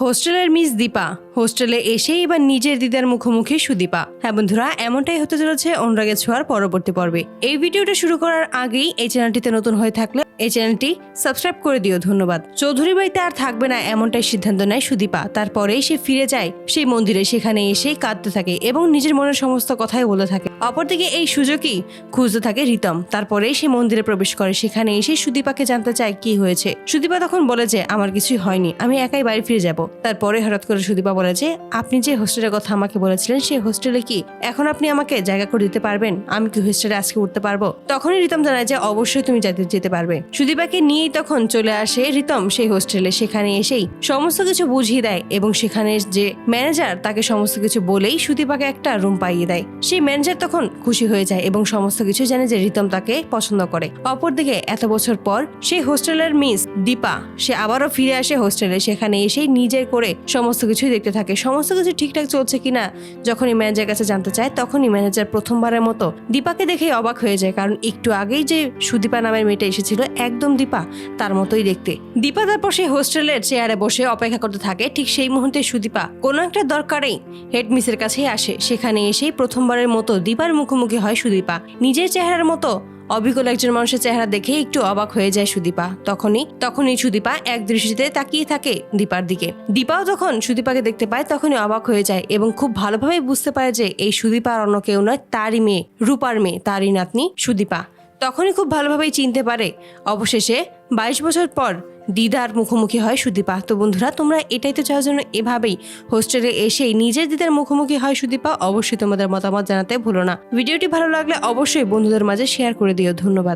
হোস্টেলের মিস দীপা। হোস্টেলে এসেই এবার নিজের দিদার মুখোমুখি সুদীপা। হ্যাঁ বন্ধুরা, এমনটাই হতে চলেছে অনুরাগের ছোঁয়ার পরবর্তী পর্বে। এই ভিডিওটা শুরু করার আগেই এই চ্যানেলটিতে নতুন হয়ে থাকলে এই চ্যানেলটি সাবস্ক্রাইব করে দিও, ধন্যবাদ। চৌধুরী বাড়িতে আর থাকবে না এমনটাই সিদ্ধান্ত নেয় সুদীপা। তারপরেই সে ফিরে যায় সেই মন্দিরে, সেখানে এসেই কাঁদতে থাকে এবং নিজের মনের সমস্ত কথাই বলে থাকে। অপরদিকে এই সুযোগই খুঁজতে থাকে রিতম। তারপরেই সে মন্দিরে প্রবেশ করে, সেখানে এসে সুদীপাকে জানতে চায় কি হয়েছে। সুদীপা তখন বলে যে, আমার কিছুই হয়নি, আমি একাই বাড়ি ফিরে যাব। তারপরে হঠাৎ করে সুদীপা বলে যে, আপনি যে হোস্টেলের কথা আমাকে বলেছিলেন, সেই হোস্টেলে কি এখন আপনি আমাকে জায়গা করে দিতে পারবেন? আমি কি হোস্টেলে আজকে উঠতে পারব? তখনই রিতম জানায় যে, অবশ্যই তুমি যেতে যেতে পারবে। সুদীপাকে নিয়েই তখন চলে আসে রিতম সেই হোস্টেলে সেখানে এসেই সমস্ত কিছু বুঝিয়ে দেয় এবং সেখানে যে ম্যানেজার তাকে সমস্ত কিছু বলেই সুদীপাকে একটা রুম পাইয়ে দেয়। সেই ম্যানেজার তখন খুশি হয়ে যায় এবং সমস্ত কিছু জানে যে, রিতম তাকে পছন্দ করে। অপরদিকে এত বছর পর সেই হোস্টেলের মিস দীপা, সে আবারও ফিরে আসে হোস্টেলে সেখানে এসেই নিজের করে সমস্ত কিছুই দেখতে থাকে। সমস্ত কিছু ঠিকঠাক চলছে কিনা যখনই ম্যানেজার কাছে জানতে চায়, তখনই ম্যানেজার প্রথমবারের মতো দীপাকে দেখেই অবাক হয়ে যায়। কারণ একটু আগেই যে সুদীপা নামের মেয়েটা এসেছিল, একদম দীপা তার মতোই দেখতে। দীপা তারপর সেই হোস্টেলের চেয়ারে বসে অপেক্ষা করতে থাকে। ঠিক সেই মুহূর্তে সুদীপা কোনো একটা দরকারেই হেড মিসের কাছেই আসে। সেখানে এসেই প্রথমবারের মতো দীপার মুখোমুখি হয় সুদীপা। নিজের চেহারার মতো অবিকল একজন মানুষের চেহারা দেখে একটু অবাক হয়ে যায় সুদীপা। তখনই তখনই সুদীপা এক দৃষ্টিতে তাকিয়ে থাকে দীপার দিকে। দীপাও যখন সুদীপাকে দেখতে পায়, তখনই অবাক হয়ে যায় এবং খুব ভালোভাবে বুঝতে পারে যে এই সুদীপা আর অন্য কেউ নয়, তারই মেয়ে, রূপার মেয়ে, তারই নাতনি সুদীপা। তখনই খুব ভালোভাবেই চিনতে পারে। অবশেষে বাইশ বছর পর দিদার মুখোমুখি হয় সুদীপা। তো বন্ধুরা, তোমরা এটাই তো চাও যেন এভাবেই হোস্টেলে এসেই নিজের দিদার মুখোমুখি হয় সুদীপা। অবশ্যই তোমাদের মতামত জানাতে ভুলো না। ভিডিওটি ভালো লাগলে অবশ্যই বন্ধুদের মাঝে শেয়ার করে দিও। ধন্যবাদ।